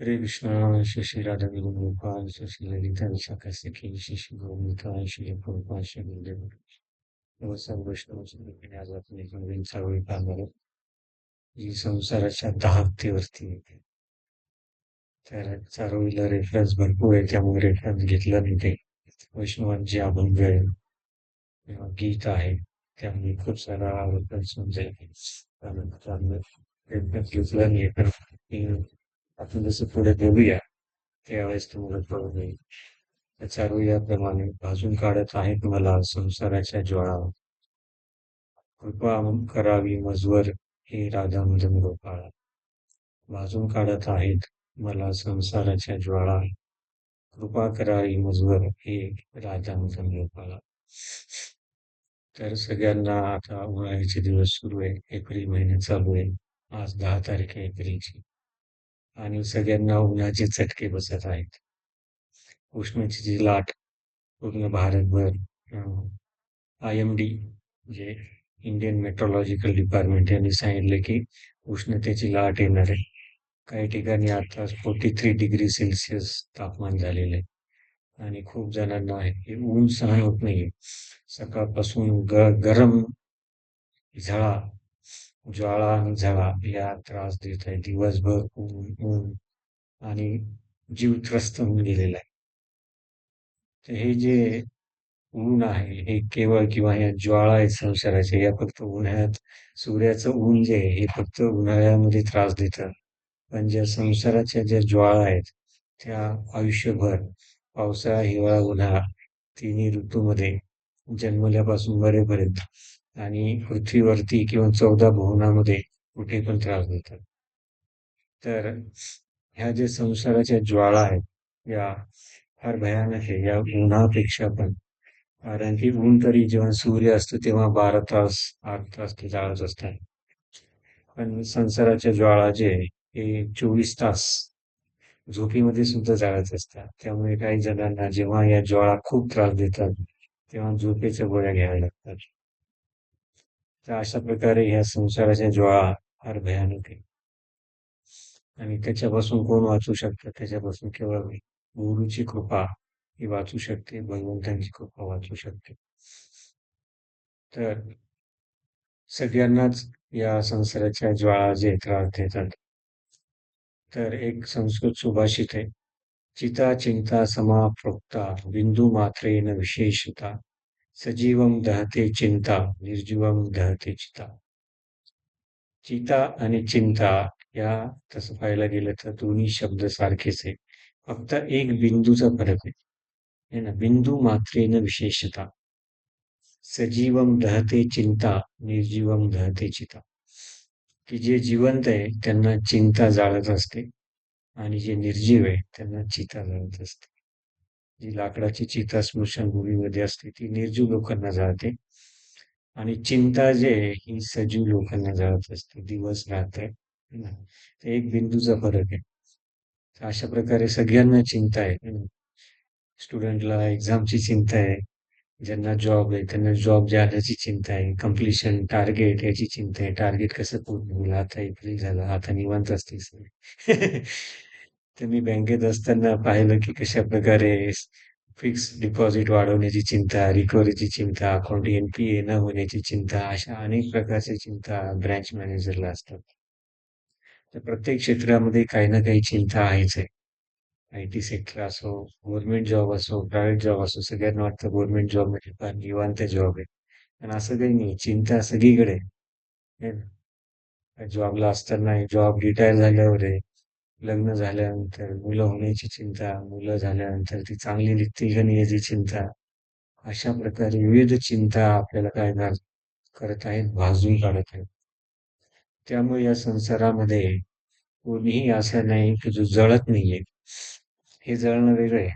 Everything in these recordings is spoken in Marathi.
हरे कृष्णा श्री श्री राधा गोपाल श्री श्री ललिता विशाखा सखी श्री श्री गौमिका श्री गोपाल श्री गुरुदेव नमस्कार वैष्णव आज आपण एक नवीन चारोळी पाहणार जी संसाराच्या दाहकतेवरती येते तर चारोळीला रेफरन्स भरपूर आहे त्यामुळे रेफरन्स घेतला नाही ते वैष्णवांचे अभंग आहे किंवा गीत आहे त्यामुळे खूप सारा रेफरन्स म्हणजे रेफरन्स घेतला नाही तर आपण जसं पुढे बोलूया त्यावेळेस तुम्हाला कळून येईल. त्या चारू याप्रमाणे भाजून काढत आहेत मला संसाराच्या ज्वाळा कृपा करावी मजवर हे राधा मदन गोपाळा. भाजून काढत आहेत मला संसाराच्या ज्वाळा कृपा करावी मजवर हे राधा मदन गोपाळा. तर सगळ्यांना आता उन्हाळ्याचे दिवस सुरू आहे. एप्रिल महिने चालू आहे. आज दहा तारीख आहे एप्रिलची. आणि सगळ्यांना उन्हाचे चटके बसत आहेत. उष्णतेची जी लाट पूर्ण भारतभर आय एम डी जे इंडियन मेट्रोलॉजिकल डिपार्टमेंट यांनी सांगितले की उष्णतेची लाट येणार आहे. काही ठिकाणी आता फोर्टी थ्री डिग्री सेल्सिअस तापमान झालेलं आहे. आणि खूप जणांना हे ऊन सहन होत नाहीये. सकाळपासून ग गरम झळा ज्वाळा आणि झळा या त्रास देत आहे. दिवसभर ऊन ऊन आणि जीव त्रस्त होऊन गेलेला आहे. तर हे जे ऊन आहे हे केवळ किंवा या ज्वाळा आहेत संसाराचे या फक्त उन्हाळ्यात सूर्याचं ऊन जे आहे हे फक्त उन्हाळ्यामध्ये त्रास देतं. पण ज्या संसाराच्या ज्या ज्वाळा आहेत त्या आयुष्यभर पावसाळा हिवाळा उन्हाळा तिन्ही ऋतूमध्ये जन्मल्यापासून बरेपर्यंत आणि पृथ्वीवरती किंवा चौदा भुवनामध्ये कुठे पण त्रास देतात. तर ह्या जे संसाराच्या ज्वाळा आहेत या फार भयानक आहे. या उन्हापेक्षा पण. कारण की ऊन तरी जेव्हा सूर्य असतो तेव्हा बारा तास आठ तास ते जाळत असतात. पण संसाराच्या ज्वाळा जे हे चोवीस तास झोपीमध्ये सुद्धा जाळत असतात. त्यामुळे काही जणांना जेव्हा या ज्वाळा खूप त्रास देतात तेव्हा झोपेच्या गोळ्या घ्याव्या लागतात. तर अशा प्रकारे ह्या संसाराच्या ज्वाळा फार भयानक आहे. आणि त्याच्यापासून कोण वाचू शकतं? त्याच्यापासून केवळ गुरुची कृपा ही वाचू शकते भगवंतांची कृपा वाचू शकते. तर सगळ्यांनाच या संसाराच्या ज्वाळा जे त्रास देतात. तर एक संस्कृत सुभाषित आहे. चिता चिंता समा प्रोक्ता बिंदू मात्रेन विशेषता. सजीवम दहते चिंता निर्जीवम दहते चिता. चिता आणि चिंता या तसं पाहायला गेलं तर दोन्ही शब्द सारखेच आहे फक्त एक बिंदूचा फरक आहे. ना बिंदू मात्रेन विशेषता. सजीवम दहते चिंता निर्जीवम दहते चिता. की जे जिवंत आहे त्यांना चिंता जाळत असते आणि जे निर्जीव आहे त्यांना चिता जाळत असते. जी लाकडाची चिता स्मशानभूमीमध्ये असते ती निर्जीव लोकांना जाळते. आणि चिंता जे आहे ही सजीव लोकांना जाळत असते. दिवस रात्र एक बिंदूचा फरक आहे. अशा प्रकारे सगळ्यांना चिंता आहे स्टुडंटला एक्झामची चिंता आहे ज्यांना जॉब आहे त्यांना जॉब जाण्याची चिंता आहे कम्प्लिशन टार्गेट याची चिंता आहे. टार्गेट कसं पूर्ण होईल? आता एप्रिल झाला आता निवांत असते तर मी बँकेत असताना पाहिलं की कशा प्रकारे फिक्स डिपॉझिट वाढवण्याची चिंता रिकव्हरीची चिंता अकाउंट एनपीए न होण्याची चिंता अशा अनेक प्रकारच्या चिंता ब्रँच मॅनेजरला असतात. तर प्रत्येक क्षेत्रामध्ये काही ना काही चिंता आहेच आहे. आय टी सेक्टर असो गव्हर्नमेंट जॉब असो प्रायव्हेट जॉब असो सगळ्यांना वाटतं गव्हर्नमेंट जॉब म्हणजे फार निवांत जॉब आहे. पण असं काही नाही चिंता सगळीकडे आहे. जॉबला असताना जॉब रिटायर झाल्यावर आहे. लग्न झाल्यानंतर मुलं होण्याची चिंता मुलं झाल्यानंतर ती चांगली निघतील का नाही याची चिंता अशा प्रकारे विविध चिंता आपल्याला काय करत आहेत भाजून काढत आहेत. त्यामुळे या संसारामध्ये कोणीही असं नाही की जो जळत नाहीये. हे जळणं वेगळं आहे.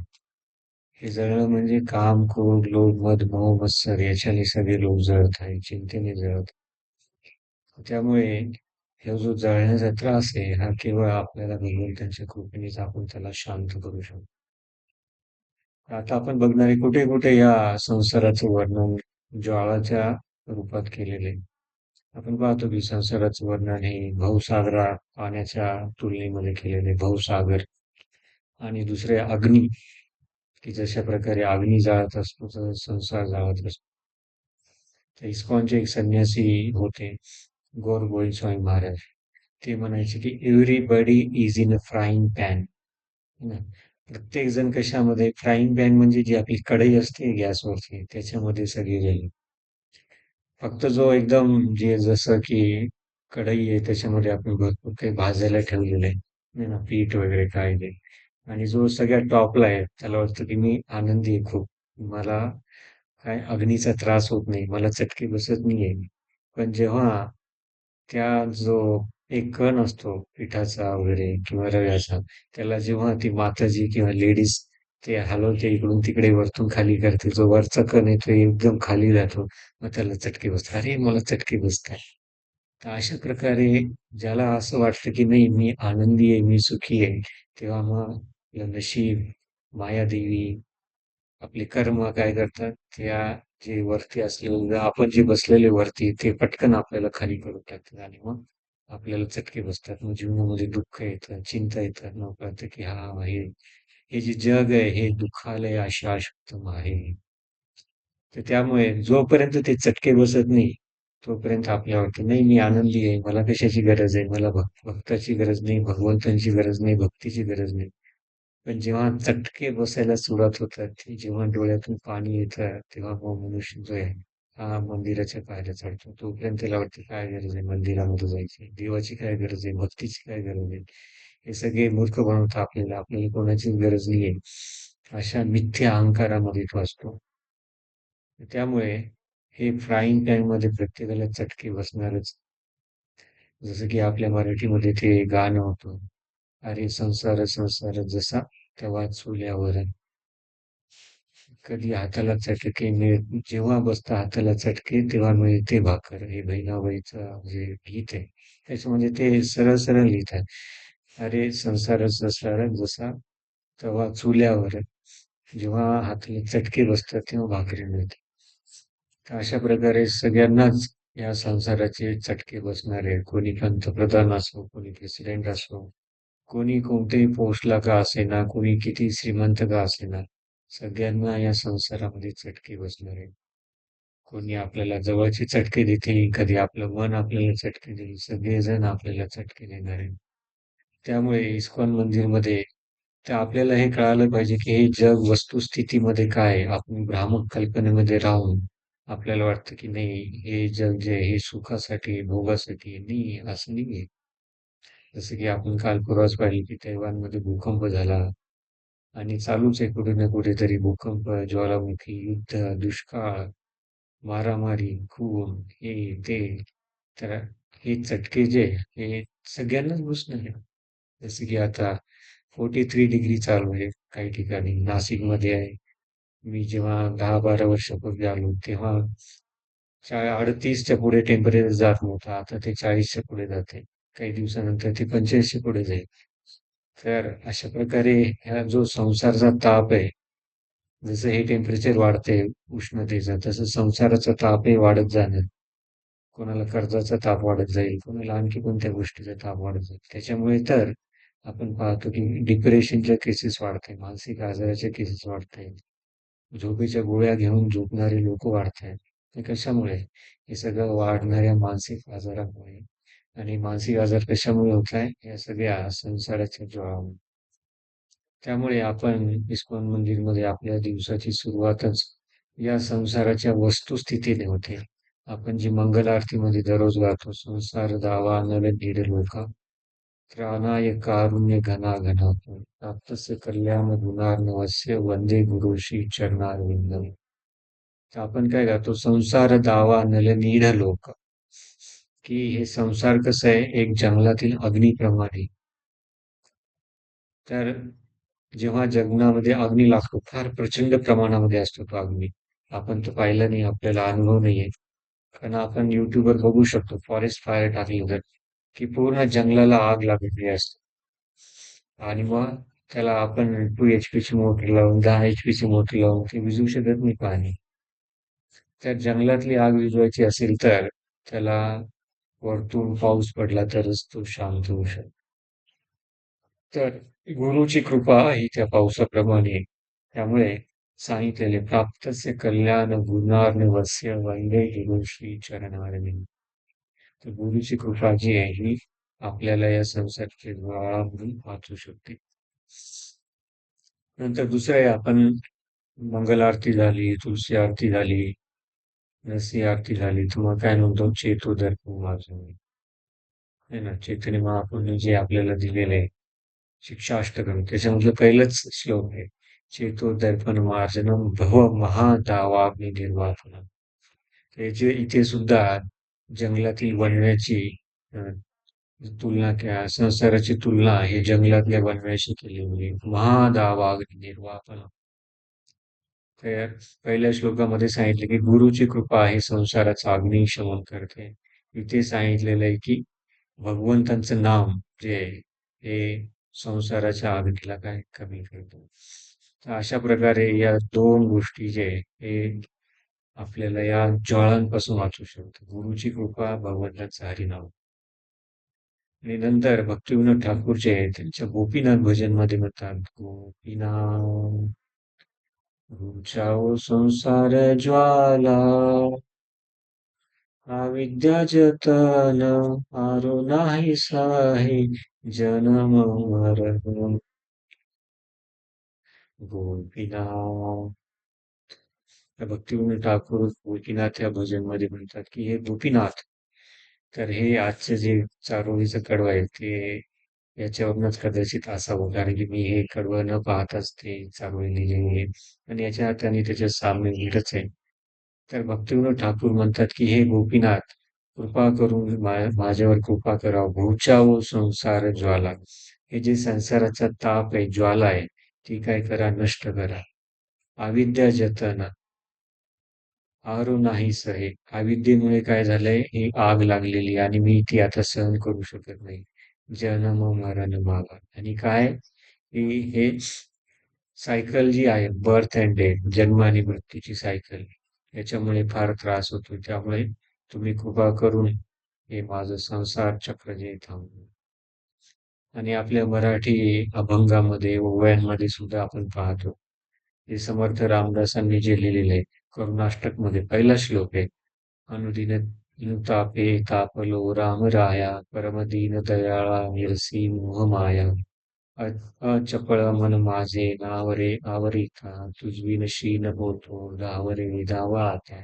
हे जळणं म्हणजे काम क्रोध लोभ मध मोह मत्सर याच्याने सगळे लोक जळत आहेत चिंतेने जळत त्यामुळे हे जो जळण्याचा त्रास आहे हा केवळ आपल्याला भगवंतांच्या कृपेनेच आपण त्याला शांत करू शकतो. आता आपण बघणारे कुठे कुठे या संसाराचं वर्णन ज्वाळाच्या रूपात केलेले आपण पाहतो की संसाराचं वर्णन हे भाऊसागरा पाण्याच्या तुलनेमध्ये केलेले भाऊसागर आणि दुसरे अग्नी की जशा प्रकारे अग्नी जाळत असतो तसं संसार जाळत असतो. तर इस्कॉनचे एक संन्यासी होते. गोर गोविंद स्वामी महाराज ते म्हणायचे की everybody is in a frying pan. प्रत्येक जण कशामध्ये? फ्राईंग पॅन म्हणजे जी आपली कढई असते गॅसवरची त्याच्यामध्ये सगळी राहील फक्त जो एकदम जे जसं की कढई आहे त्याच्यामध्ये आपण भरपूर काही भाजायला ठेवलेलं आहे. नाही ना? पीठ वगैरे काय ते. आणि जो सगळ्या टॉपला आहे त्याला वाटतं की मी आनंदी आहे खूप. मला काय अग्नीचा त्रास होत नाही. मला चटके बसत नाहीये. पण जेव्हा त्या जो एक कण असतो पिठाचा वगैरे किंवा रव्याचा त्याला जेव्हा ती माताजी किंवा लेडीज ते हलवते इकडून तिकडे वरतून खाली करते जो वरचा कण आहे तो एकदम खाली जातो मग त्याला चटके बसतात. अरे मला चटके बसतात तर अशा प्रकारे ज्याला असं वाटतं की नाही मी आनंदी आहे मी सुखी आहे तेव्हा मग आपलं नशीब मायादेवी आपले कर्म काय करतात त्या जे वरती असलेले आपण जे बसलेले वरती ते पटकन आपल्याला खाली पडून टाकतात आणि मग आपल्याला चटके बसतात. मग जीवनामध्ये दुःख येतं चिंता येतात मग कळतं की हा हे हे जे जग आहे हे दुःखालय अशाश्वतम आहे. तर त्यामुळे जोपर्यंत ते चटके बसत नाही तोपर्यंत आपल्यावरती वाटतं नाही मी आनंदी आहे मला कशाची गरज आहे? मला भक्त भक्ताची गरज नाही भगवंतांची गरज नाही भक्तीची गरज नाही. पण जेव्हा चटके बसायला सुरुवात होतात जेव्हा डोळ्यातून पाणी येतं तेव्हा मग मनुष्य जो आहे हा मंदिराच्या पायऱ्या चढतो. तोपर्यंत त्याला वाटते काय गरज आहे? मंदिरामध्ये जायची. देवाची काय गरज आहे? भक्तीची काय गरज आहे? हे सगळे मूर्ख बनवतं आपल्याला आपल्याला कोणाचीच गरज नाहीये अशा मिथ्या अहंकारामध्ये तो असतो. त्यामुळे हे फ्राईंग पॅनमध्ये प्रत्येकाला चटके बसणारच. जसं की आपल्या मराठीमध्ये ते गाणं होतं. अरे संसार संसार जसा तेव्हा चुल्यावर कधी हाताला चटके मिळ जेव्हा बसता हाताला चटके तेव्हा मिळते भाकर हे बहिणाबाईचं जे गीत आहे त्याच्यामध्ये ते सरळ सरळ लिहित आहे अरे संसार संसार जसा तेव्हा चुल्यावर जेव्हा हाताला चटके बसतात तेव्हा भाकरी मिळते. तर अशा प्रकारे सगळ्यांनाच या संसाराचे चटके बसणारे कोणी पंतप्रधान असो कोणी प्रेसिडेंट असो कोणी कोणत्याही पोस्टला का असेना कोणी किती श्रीमंत का असेना सगळ्यांना या संसारामध्ये चटके बसणार आहे. कोणी आपल्याला जवळचे चटके देतील कधी आपलं मन आपल्याला चटके देईल सगळेजण आपल्याला चटके देणार आहे त्यामुळे इस्कॉन मंदिरमध्ये तर आपल्याला हे कळालं पाहिजे की हे जग वस्तुस्थितीमध्ये काय आपण भ्रामक कल्पनेमध्ये राहून आपल्याला वाटतं की नाही हे जग जे हे सुखासाठी भोगासाठी नाही असं नाहीये जसं की आपण काल परवाच पाहिलं की तैवानमध्ये भूकंप झाला. आणि चालूच आहे कुठे ना कुठेतरी भूकंप ज्वालामुखी युद्ध दुष्काळ मारामारी खून हे ते. तर हे चटके जे हे सगळ्यांनाच बसणार आहे. जसं की आता फोर्टी थ्री डिग्री चालू आहे काही ठिकाणी. नाशिकमध्ये आहे. मी जेव्हा दहा बारा वर्षापूर्वी आलो तेव्हा अडतीसच्या पुढे टेम्परेचर जात नव्हता. आता ते चाळीसच्या पुढे जाते काही दिवसानंतर ती पंच्याऐंशी पुढे जाईल. तर अशा प्रकारे ह्या जो संसारचा ताप आहे जसं हे टेम्परेचर वाढते उष्णतेचा तसं संसाराचा तापही वाढत जाणार. कोणाला कर्जाचा ताप वाढत जाईल कोणाला आणखी कोणत्या गोष्टीचा ताप वाढत जाईल. त्याच्यामुळे तर आपण पाहतो की डिप्रेशनच्या केसेस वाढत आहेत मानसिक आजाराच्या केसेस वाढत आहेत झोपेच्या गोळ्या घेऊन झोपणारे लोक वाढत आहेत ते कशामुळे? हे सगळं वाढणाऱ्या मानसिक आजारामुळे. आणि मानसिक आजार कशामुळे होत आहे या सगळ्या संसाराच्या ज्वाळामुळे त्यामुळे आपण इस्कॉन मंदिरमध्ये आपल्या दिवसाची सुरुवातच या संसाराच्या वस्तुस्थितीने होते. आपण जी मंगल आरतीमध्ये दररोज गातो संसार दावा नर नीड लोक त्राणाय कारुण्य घना घना प्राप्तस्य कल्याण गुणार्णवस्य वंदे गुरुशी चरणारविंद. तर आपण काय गातो संसार दावा नल नीड लोक. की हे संसार कसं आहे? एक जंगलातील अग्नीप्रमाणे तर जेव्हा जगनामध्ये अग्नी लागतो फार प्रचंड प्रमाणामध्ये असतो तो अग्नी. आपण तो पाहिला नाही आपल्याला अनुभव नाहीये. कारण आपण युट्यूबवर बघू शकतो फॉरेस्ट फायर टाकली तर की पूर्ण जंगलाला आग लागलेली असते. आणि मग त्याला आपण टू एच पीची मोटर लावून दहा एच पीची मोटर लावून ते विजू शकत नाही पाणी. तर जंगलातली आग विझवायची असेल तर त्याला वरतून पाऊस पडला तरच तो शांत होऊ शकतो. तर गुरुची कृपा ही त्या पावसाप्रमाणे त्यामुळे सांगितलेले प्राप्तचे कल्याण गुणार्न वस्य वंदे गुरु चरणारविंद. तर गुरुची कृपा जी आहे ही आपल्याला या संसारची म्हणून वाचू शकते. नंतर दुसरं आहे आपण मंगल आरती झाली तुलसी आरती झाली नसी आरती झाली तर मग काय म्हणतो? चेतोदर्पण माझं आहे ना? चैतन्य महाप्रभूंनी जे आपल्याला दिलेले आहे शिक्षाष्टकम त्याच्यामधलं पहिलंच श्लोक आहे चेतो दर्पण मार्जनम भव महादावाग्नी निर्वापनम त्याचे इथे सुद्धा जंगलातील वनव्याची तुलना क्या संसाराची तुलना हे जंगलातल्या वनव्याशी केली होती. महादावाग्नी निर्वापन तर पहिल्या श्लोकामध्ये सांगितले की गुरुची कृपा आहे संसाराचा अग्नी शमन करते. इथे सांगितलेलं आहे की भगवंतांचं नाम जे हे संसाराच्या अग्नीला काय कमी करतो. तर अशा प्रकारे या दोन गोष्टी जे हे आपल्याला या ज्वाळांपासून वाचू शकतो. गुरुची कृपा भगवंताचं हरिनाम. आणि नंतर भक्तिविनोद ठाकूर जे आहे त्यांच्या गोपीनाथ भजनमध्ये म्हणतात गोपीनाथ. बुझाओ संसार ज्वाला अविद्या जतन आरो नाही साही जन्म मरण. गोपीनाथ त्या भक्तिविनोद ठाकूर गोपीनाथ या भजनमध्ये म्हणतात की हे गोपीनाथ तर हे आजचे जे चारोळीचं कडवा आहे ते याच्यावरूनच कदाचित असावं कारण की मी हे कडवं न पाहताच ते चांगले लिहिलेली आहे. आणि याच्या हाताने त्याच्या सामने नीटच आहे. तर भक्तिविनोद ठाकूर म्हणतात की हे गोपीनाथ कृपा करून माझ्यावर कृपा करा भूचावो संसार ज्वाला. हे जे संसाराचा ताप आहे ज्वाला आहे ती काय करा नष्ट करा. अविद्या जतन. आरो नाही सहे. अविद्येमुळे काय झालंय? ही आग लागलेली आणि मी ती आता सहन करू शकत नाही. जन्म मरण मागा. आणि काय? हे सायकल जी आहे बर्थ अँड डेथ जन्म आणि मृत्यूची सायकल याच्यामुळे फार त्रास होतो त्यामुळे तुम्ही कृपा करून हे माझं संसार चक्र जे थांबवलं आणि आपल्या मराठी अभंगामध्ये ओव्यांमध्ये सुद्धा आपण पाहतो. हे समर्थ रामदासांनी जे लिहिलेले आहे करुणाष्टकमध्ये पहिला श्लोक आहे अनुदिन तापे तापलो राम राया परमदीन दयाळा निरसी मोह माया अचपळ मन माझे नावरे आवरिता तुझविन शीन होतो धावरे धावा आता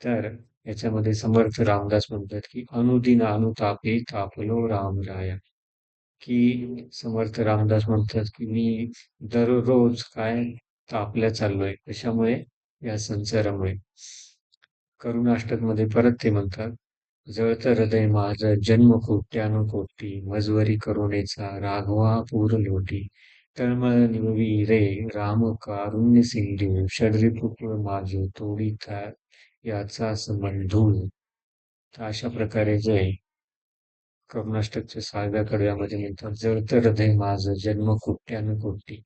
तर याच्यामध्ये समर्थ रामदास म्हणतात की अनुदिन अनुतापे तापलो राम राया की समर्थ रामदास म्हणतात की मी दररोज काय तापल्या चाललोय कशामुळे या संसारामुळे करुणाष्टकमध्ये परत ते म्हणतात जळत हृदय माझ जन्म कोट्यानुकोटी मजवरी करुणेचा राघवा पूर लोटी. तळमळ निववी रे राम कारुण्य सिंधू षडरिपुकुळ माझ तोडीता याचा संबंधूळ तर अशा प्रकारे जे करुणाष्टकच्या सहाव्या कडव्यामध्ये म्हणतात जळत हृदय माझ जन्म कोट्यानुकोटी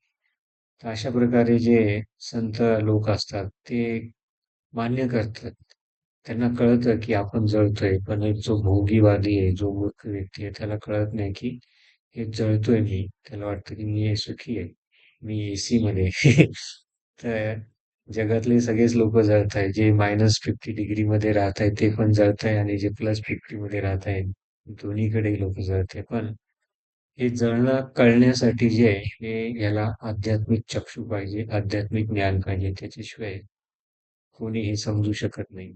तर अशा प्रकारे जे संत लोक असतात ते मान्य करतात. त्यांना कळतं की आपण जळतोय पण एक जो भोगीवादी आहे जो मूर्ख व्यक्ती आहे त्याला कळत नाही की हे जळतोय मी. त्याला वाटतं की मी हे सुखी आहे. मी एसी मध्ये तर जगातले सगळेच लोक जळत आहेत जे मायनस फिफ्टी डिग्री मध्ये राहत आहेत ते पण जळत आहे आणि जे प्लस फिफ्टी मध्ये राहत आहेत दोन्हीकडे लोक जळत आहे पण हे जळणं कळण्यासाठी जे आहे हे याला आध्यात्मिक चक्षू पाहिजे आध्यात्मिक ज्ञान पाहिजे. त्याच्याशिवाय कोणी हे समजू शकत नाही.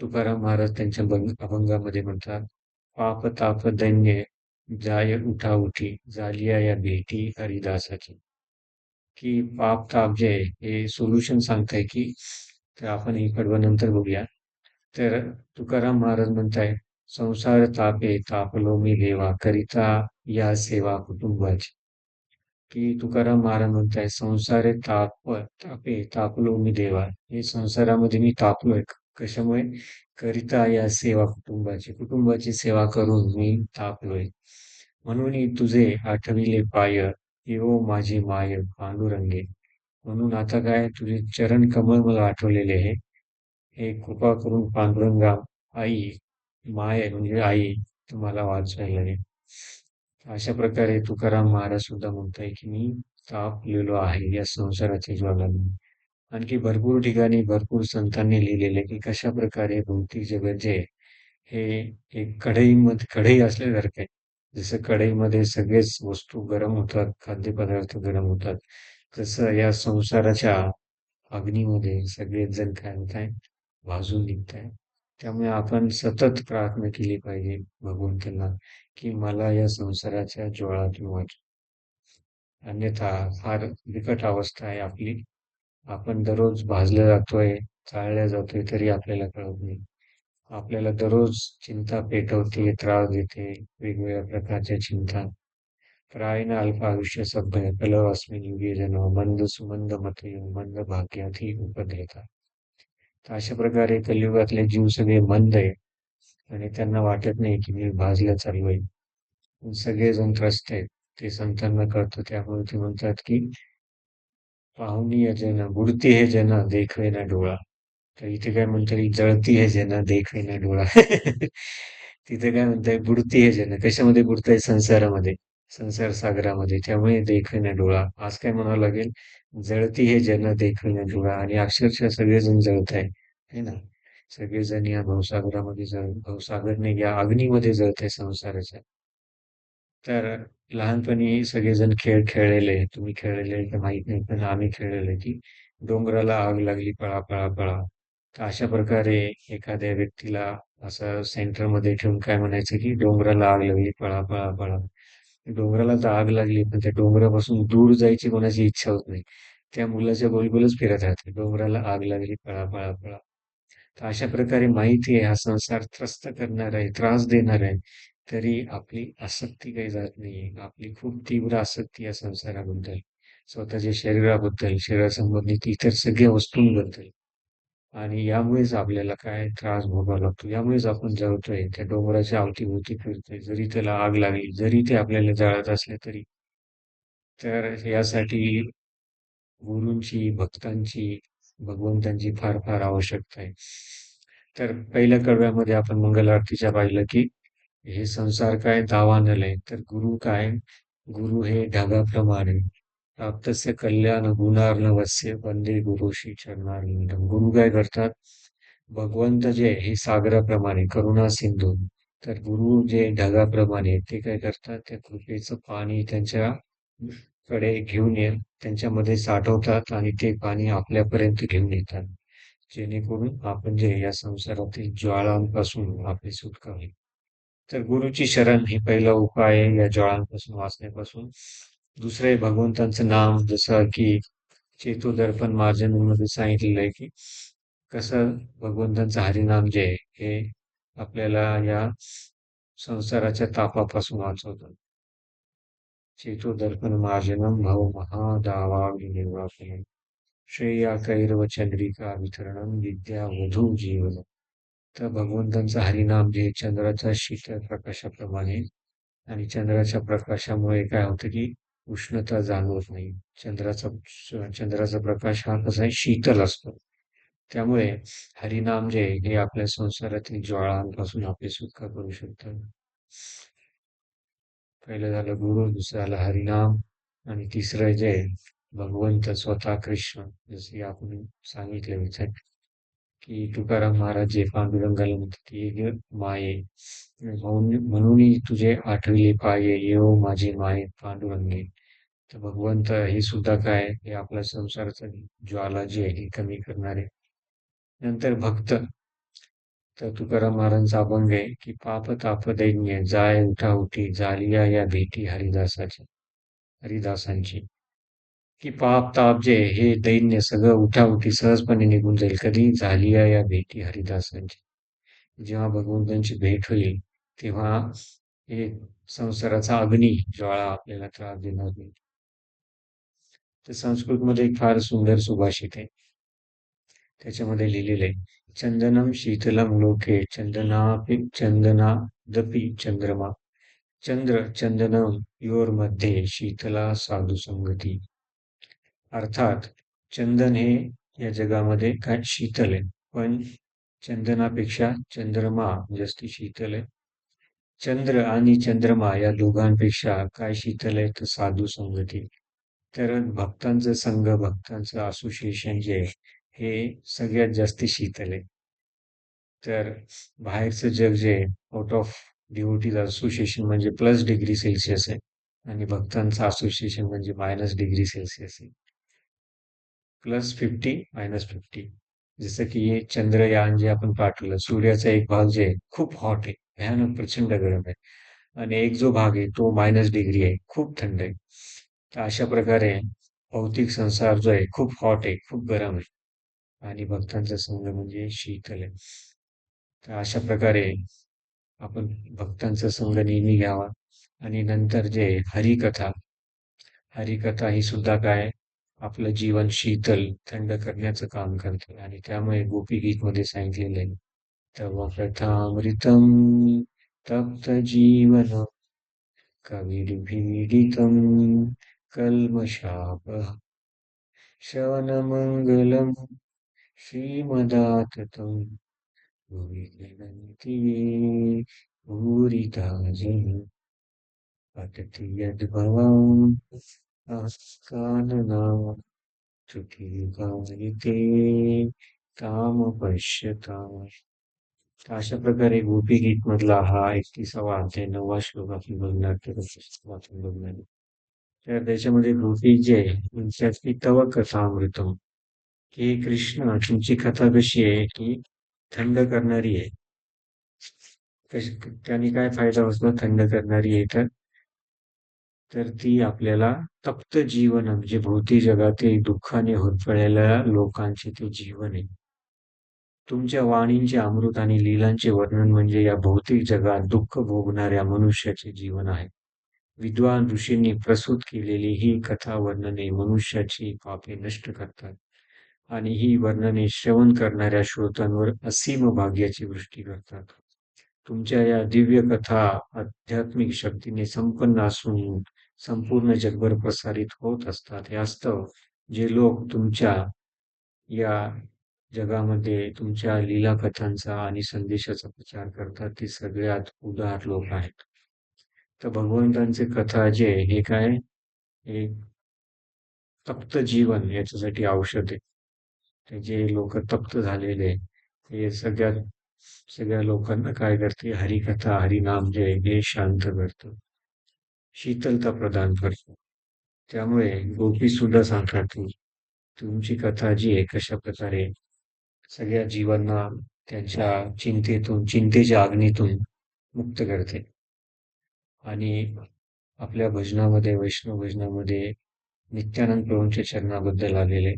तुकाराम महाराज त्यांच्या अभंगामध्ये म्हणतात पाप ताप दैन्य जाय उठा उठी झालिया या भेटी हरिदासाची. की पाप ताप जे आहे हे सोल्युशन सांगताय की तर आपण हे कडवं नंतर बघूया. तर तुकाराम महाराज म्हणताय संसार तापे तापलो मी देवा करिता या सेवा कुटुंबाची. की तुकाराम महाराज म्हणताय संसारे ताप तापे तापलो मी देवा हे संसारामध्ये मी तापलोय कशामुळे? करिता या सेवा कुटुंबाची कुटुंबाची सेवा करून मी तापलोय. म्हणून तुझे आठविले पाय येवो माझी माय पांडुरंगे. म्हणून आता काय तुझे चरण कमळ मला आठवलेले आहे. हे कृपा करून पांडुरंगा आई माय म्हणजे आई तुम्हाला वाचवायला येईल अशा प्रकारे तुकाराम महाराज सुद्धा म्हणताय की मी तापलेलो आहे या संसाराच्या ज्वालांना आणखी भरपूर ठिकाणी भरपूर संतांनी लिहिलेले की कशा प्रकारे भौतिक जगत जे हे एक कढईमध्ये कढई असल्यासारखं आहे. जसं कढईमध्ये सगळेच वस्तू गरम होतात खाद्यपदार्थ गरम होतात तसं या संसाराच्या अग्नीमध्ये सगळेच जण काय होत भाजून निघताय त्यामुळे आपण सतत प्रार्थना केली पाहिजे भगवंतांना की मला या संसाराच्या ज्वाळातून वाच अन्यथा फार बिकट अवस्था आहे आपली. आपण दररोज भाजल्या जातोय चाळल्या जातोय तरी आपल्याला कळत नाही. आपल्याला दररोज चिंता पेटवते त्रास देते वेगवेगळ्या प्रकारच्या चिंता. प्रायण अल्प आयुष्य सभ्य कलव अस्मिन युगे जन मंद सुमंद मतयो मंद भाग्यातही उपदेता तर अशा प्रकारे कलियुगातले जीव सगळे मंद आहे आणि त्यांना वाटत नाही की मी भाजल्या चाललोय. आहे सगळेजण त्रस्त आहेत. ते संतांना कळतं. त्यामुळे ते म्हणतात की पाहुणी आहे ज्यांना बुडती हे ज्यांना देखवे ना डोळा. तर इथे काय म्हणतात जळती हे ज्यांना देखवे ना डोळा. तिथे काय म्हणताय बुडती हे ज्यांना. कशामध्ये बुडताय? संसारामध्ये संसार सागरामध्ये. त्यामुळे देखवे ना डोळा. आज काय म्हणावं लागेल जळती हे ज्यांना देखवे ना डोळा. आणि अक्षरशः सगळेजण जळत आहे है ना? सगळेजण या भवसागरामध्ये जळ भवसागरने या अग्नीमध्ये जळत आहे संसाराच्या. तर लहानपणी सगळेजण खेळ खेळलेले तुम्ही खेळलेले का माहीत नाही पण आम्ही खेळलेले की डोंगराला आग लागली पळा पळा पळा. तर अशा प्रकारे एखाद्या व्यक्तीला असं सेंटरमध्ये ठेवून काय म्हणायचं की डोंगराला आग लागली पळा पळा पळा. डोंगराला तर आग लागली पण त्या डोंगरापासून दूर जायची कोणाची इच्छा होत नाही. त्या मुलाच्या गोलगोलच फिरत राहते. डोंगराला आग लागली पळा पळा पळा. तर अशा प्रकारे माहिती आहे हा संसार त्रस्त करणार आहे त्रास देणार आहे. तरी आपली आसक्ती काही जात नाहीये. आपली खूप तीव्र आसक्ती या संसाराबद्दल. स्वतःच्या शरीराबद्दल शरीरासंबंधित इतर सगळ्या वस्तूंबद्दल. आणि यामुळेच आपल्याला काय त्रास भोगावा लागतो. यामुळेच आपण जळतोय त्या डोंगराच्या अवतीभोवती फिरतोय. जरी त्याला आग लागली जरी ते आपल्याला जाळत असले तरी. तर यासाठी गुरूंची भक्तांची भगवंतांची फार फार आवश्यकता आहे. तर पहिल्या कडव्यामध्ये आपण मंगल आरतीच्या पाहिलं की हे संसार काय दावानल आहे? तर गुरु काय? गुरु हे ढगाप्रमाणे प्राप्तस्य कल्याण गुणार्णवस्य वंदे गुरुशी चरणार्न गुरु काय करतात? भगवंत जे हे सागराप्रमाणे करुणा सिंधू. तर गुरु जे ढगाप्रमाणे ते काय करतात? त्या कृपेचं पाणी त्यांच्या कडे घेऊन ये त्यांच्यामध्ये साठवतात आणि ते पाणी आपल्यापर्यंत घेऊन येतात. जेणेकरून आपण जे या संसारातील ज्वाळांपासून आपली सुटका होईल. तर गुरुची शरण हे पहिला उपाय आहे या ज्वाळांपासून वाचण्यापासून. दुसरे भगवंतांचं नाम जसं की चेतोदर्पण मार्जनमध्ये सांगितलेलं आहे की कसं भगवंतांचं हरिनाम जे आहे हे आपल्याला या संसाराच्या तापापासून वाचवतं. चेतोदर्पण मार्जनम भव महादावा श्रेया कैरव चंद्रिका वितरणम विद्या वधू जीवन। तर भगवंतांचा हरिनाम जे चंद्राच्या शीतळ प्रकाशाप्रमाणे आणि चंद्राच्या प्रकाशामुळे काय होतं की उष्णता जाणवत नाही. चंद्राचा चंद्राचा प्रकाश हा कसा आहे? शीतल असतो. त्यामुळे हरिनाम जे हे आपल्या संसारातील ज्वाळांपासून आपली सुटका करू शकतात पहिलं झालं गुरु दुसरं झालं हरिनाम आणि तिसरं जे भगवंत स्वतः कृष्ण जसे आपण सांगितले विचार की तुकाराम महाराज जे पांडुरंगाला म्हणतात की माये. म्हणून तुझे आठविले पाये येऊ माझे माये पांडुरंगे. तर भगवंत हे सुद्धा काय हे आपल्या संसाराचं ज्वाला जी आहे ही कमी करणारे. नंतर भक्त. तर तुकाराम महाराजांचा अभंग आहे की पाप ताप दैन्य जाय उठा उठी जालिया या भेटी हरिदासाची हरिदासांची. की पाप ताप जे हे दैन्य सगळं उठाउठी सहजपणे निघून जाईल. कधी झाली या भेटी हरिदासांची. जेव्हा भगवंतांची भेट होईल तेव्हा हे संसाराचा अग्नी ज्वाळा आपल्याला त्रास देणार नाही. तर संस्कृतमध्ये एक फार सुंदर सुभाषित आहे. त्याच्यामध्ये लिहिलेलं आहे चंदनम शीतलम लोके चंदना चंदना दपी चंद्रमा. चंद्र चंदनम योरमध्ये शीतला साधू संगती अर्थात चंदन हे या जगामध्ये काय शीतल आहे. पण चंदनापेक्षा चंद्रमा म्हणजे जास्त शीतल आहे. चंद्र आणि चंद्रमा या दोघांपेक्षा काय शीतल आहे? तर साधू संगती. तर भक्तांचं संघ भक्तांचं असोसिएशन जे आहे हे सगळ्यात जास्त शीतल आहे. तर बाहेरचं जग जे आउट ऑफ डिओटीज असोसिएशन म्हणजे प्लस डिग्री सेल्सिअस आहे. आणि भक्तांचं असोसिएशन म्हणजे मायनस डिग्री सेल्सिअस आहे. प्लस फिफ्टी मायनस फिफ्टी जसं की हे चंद्रयान जे आपण पाठवलं सूर्याचा एक भाग जे आहे खूप हॉट आहे भयानक प्रचंड गरम आहे. आणि एक जो भाग आहे तो मायनस डिग्री आहे खूप थंड आहे. तर अशा प्रकारे भौतिक संसार जो आहे खूप हॉट आहे खूप गरम आहे. आणि भक्तांचा संघ म्हणजे शीतल आहे. तर अशा प्रकारे आपण भक्तांचा संघ नेहमी घ्यावा. आणि नंतर जे हरिकथा हरिकथा ही सुद्धा काय आपलं जीवन शीतल थंड करण्याचं काम करते आणि त्यामुळे गोपी गीत मध्ये सांगितलेलं आहे. तव कथामृतम तप्त जीवन कविर्भीडितं कल्मषापः। श्रवणमङ्गलं श्रीमदाततं भुवि गृह्णन्ति ये भूरिदा पतति यद्भवम्। कानना चुकीकायिते ताम काम तर अशा प्रकारे गोपी गीत मधला हा एकतीसावा अध्याय नववा श्लोक आपण बघणार तर वाचून बघणार तर त्याच्यामध्ये गोपी जे म्हणजे तव कथामृत की कृष्ण तुमची कथा कशी आहे की थंड करणारी आहे. त्याने काय फायदा होतो थंड करणारी आहे तर तर ती आपल्याला तप्त जीवन म्हणजे भौतिक जगातील दुःखाने होतपळलेल्या लोकांचे ते जीवन आहे. तुमच्या वाणींचे अमृत आणि लीलांचे वर्णन म्हणजे या भौतिक जगात दुःख भोगणाऱ्या मनुष्याचे जीवन आहे. विद्वान ऋषींनी प्रसूत केलेली ही कथा वर्णने मनुष्याची पापे नष्ट करतात आणि ही वर्णने श्रवण करणाऱ्या श्रोतांवर असीम भाग्याची वृष्टी करतात. तुमच्या या दिव्य कथा आध्यात्मिक शक्तीने संपन्न असून संपूर्ण जगभर प्रसारित होत असतात. हे असतं जे लोक तुमच्या या जगामध्ये तुमच्या लीला कथांचा आणि संदेशाचा प्रचार करतात ते सगळ्यात उदार लोक आहेत. तर भगवंतांचे कथा जे हे काय? हे तप्त जीवन याच्यासाठी औषध आहे. ते जे लोक तप्त झालेले हे सगळ्यात सगळ्या लोकांना काय करते? हरिकथा हरिनाम जे हे शांत करतं. शीतलता प्रदान करतो. त्यामुळे गोपी सुद्धा सांगतात तुमची कथा जी आहे कशा प्रकारे सगळ्या जीवांना त्यांच्या चिंतेतून चिंतेच्या अग्नीतून मुक्त करते. आणि आपल्या भजनामध्ये वैष्णव भजनामध्ये नित्यानंद प्रभूंच्या चरणाबद्दल आलेले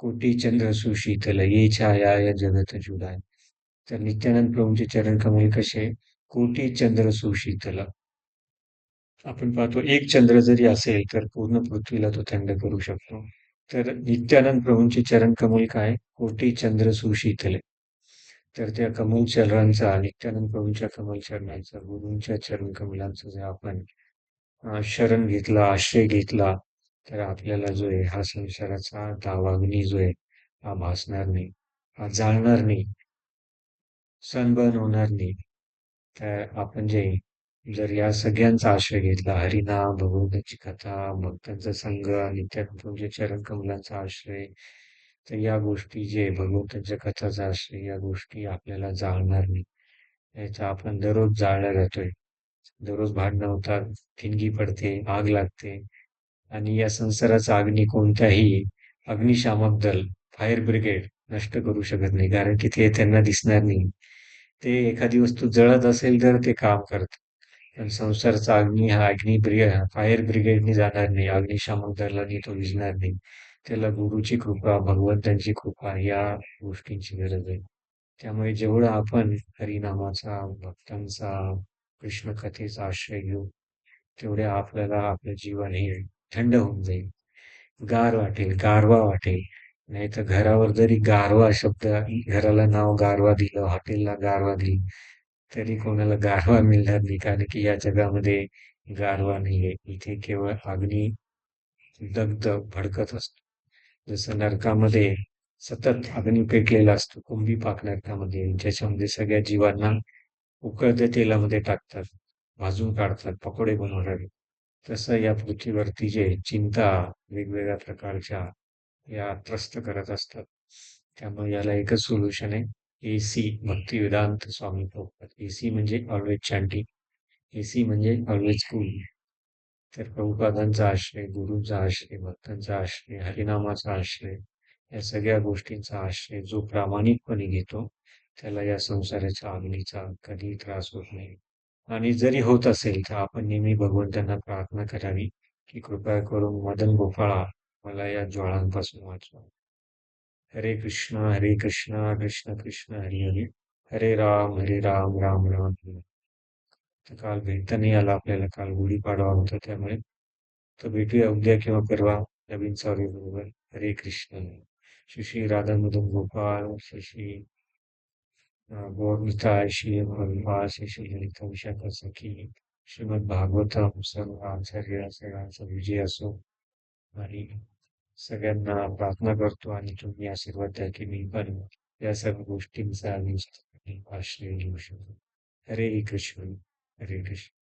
कोटी चंद्र सुशीतल ये छाया या जगत जुडाय. तर नित्यानंद प्रभूंचे चरण कमल कसे? कोटी चंद्र सुशीतल आपण पाहतो एक चंद्र जरी असेल तर पूर्ण पृथ्वीला तो थंड करू शकतो. तर नित्यानंद प्रभूंची चरण कमल काय? कोटी चंद्र सुशीतले. तर त्या कमल चरणांचा नित्यानंद प्रभूंच्या कमल चरणांचा गुरूंच्या चरण कमलांचा जर आपण शरण घेतला आश्रय घेतला तर आपल्याला जो आहे हा संसाराचा दावाग्नी जो आहे हा भासणार नाही हा जाळणार नाही सनबर्न होणार नाही. तर आपण जे जर या सगळ्यांचा आश्रय घेतला हरिनाम भगवंताची कथा भक्तांचा संघ नित्यानंद चरण कमलांचा आश्रय तर या गोष्टी जे भगवंतांच्या कथाचा आश्रय या गोष्टी आपल्याला जाळणार नाही. याचा आपण दररोज जाळल्या जातोय दररोज भांडणं होतात ठिणगी पडते आग लागते. आणि या संसाराचा अग्नी कोणत्याही अग्निशामक दल फायर ब्रिगेड नष्ट करू शकत नाही. कारण की ते त्यांना दिसणार नाही. ते एखादी वस्तू जळत असेल तर ते काम करत संसारचा अग्नी हा अग्नी फायर ब्रिगेडनी जाणार नाही. अग्निशामक दलानी तो विजणार नाही. त्याला गुरुची कृपा भगवंतांची कृपा या गोष्टींची गरज आहे. त्यामुळे जेवढं आपण हरिनामाचा भक्तांचा कृष्ण कथेचा आश्रय घेऊ तेवढ्या आपल्याला आपलं जीवन हे थंड होऊन जाईल. गार वाटेल गारवा वाटेल. नाही तर घरावर जरी गारवा शब्द घराला नाव गारवा दिलं हॉटेलला गारवा दिली तरी कोणाला गारवा मिळणार नाही. कारण की या जगामध्ये गारवा नाहीये. इथे केवळ अग्नी दग्ध भडकत असतो. जसं नरकामध्ये सतत अग्नी पेटलेला असतो कुंभी पाक नरकामध्ये ज्याच्यामध्ये सगळ्या जीवांना उकळत्या तेलामध्ये टाकतात भाजून काढतात पकोडे बनवतात. तसं या पृथ्वीवरती जे चिंता वेगवेगळ्या प्रकारच्या या त्रस्त करत असतात. त्यामुळे याला एकच सोल्युशन आहे. A C Bhakti Vedanta Swami Prabhupada. A C म्हणजे ऑलवेज चॅन्टिंग एसी म्हणजे ऑलवेज कूल तर प्रभुपादांचा आश्रय गुरुचा आश्रय भक्तांचा आश्रय हरिनामाचा आश्रय या सगळ्या गोष्टींचा आश्रय जो प्रामाणिकपणे घेतो त्याला या संसाराच्या अग्नीचा कधी त्रास होत नाही. आणि जरी होत असेल तर आपण नेहमी भगवंतांना प्रार्थना करावी की कृपया करून मदन गोपाळा मला या ज्वाळांपासून वाचवा. हरे कृष्ण हरे कृष्ण कृष्ण कृष्ण, हरे हरे। हरे राम हरे राम राम राम। हरे. काल भेटता नाही आला आपल्याला, काल गुढीपाडवा होता त्यामुळे. तर भेटूया उद्या किंवा परवा नवीन चालू बरोबर हरे कृष्ण। श्री राधा मदन गोपाल, श्री श्री गौरमिता श्री भगवान श्री श्री सखी श्रीमद भागवतम सर्व आचार्य, सगळ्यांचा विजय असो. आणि सगळ्यांना प्रार्थना करतो आणि तुम्ही आशीर्वाद द्या की मी पण या सर्व गोष्टींचा आश्रय घेऊ शकतो. हरे कृष्ण हरे कृष्ण.